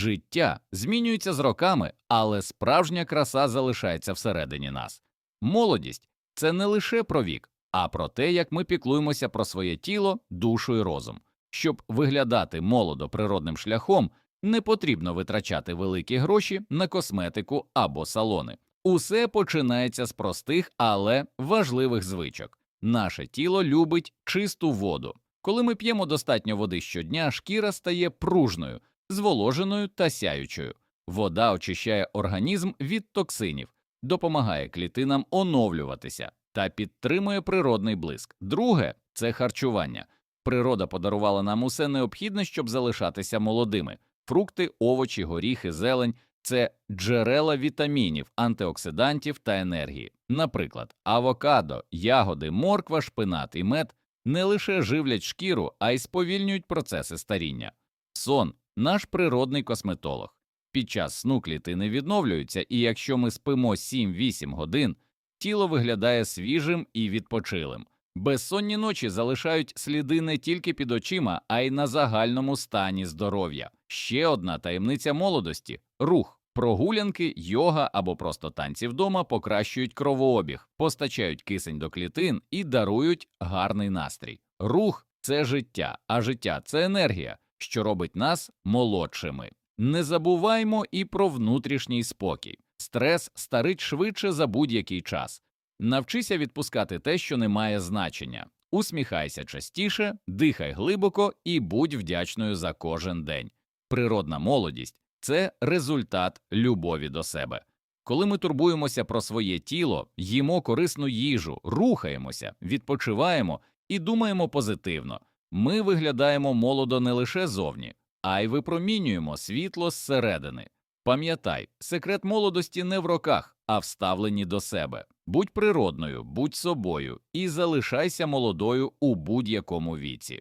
Життя змінюється з роками, але справжня краса залишається всередині нас. Молодість це не лише про вік, а про те, як ми піклуємося про своє тіло, душу і розум. Щоб виглядати молодо природним шляхом, не потрібно витрачати великі гроші на косметику або салони. Усе починається з простих, але важливих звичок. Наше тіло любить чисту воду. Коли ми п'ємо достатньо води щодня, шкіра стає пружною, зволоженою та сяючою. Вода очищає організм від токсинів, допомагає клітинам оновлюватися та підтримує природний блиск. Друге це харчування. Природа подарувала нам усе необхідне, щоб залишатися молодими: фрукти, овочі, горіхи, зелень це джерела вітамінів, антиоксидантів та енергії. Наприклад, авокадо, ягоди, морква, шпинат і мед не лише живлять шкіру, а й сповільнюють процеси старіння. Сон наш природний косметолог. Під час сну клітини відновлюються, і якщо ми спимо 7-8 годин, тіло виглядає свіжим і відпочилим. Безсонні ночі залишають сліди не тільки під очима, а й на загальному стані здоров'я. Ще одна таємниця молодості рух. Прогулянки, йога або просто танці вдома покращують кровообіг, постачають кисень до клітин і дарують гарний настрій. Рух це життя, а життя це енергія, що робить нас молодшими. Не забуваймо і про внутрішній спокій. Стрес старить швидше за будь-який час. Навчися відпускати те, що не має значення. Усміхайся частіше, дихай глибоко і будь вдячною за кожен день. Природна молодість це результат любові до себе. Коли ми турбуємося про своє тіло, їмо корисну їжу, рухаємося, відпочиваємо і думаємо позитивно, ми виглядаємо молодо не лише зовні, а й випромінюємо світло зсередини. Пам'ятай, секрет молодості не в роках, а в ставленні до себе. Будь природною, будь собою і залишайся молодою у будь-якому віці.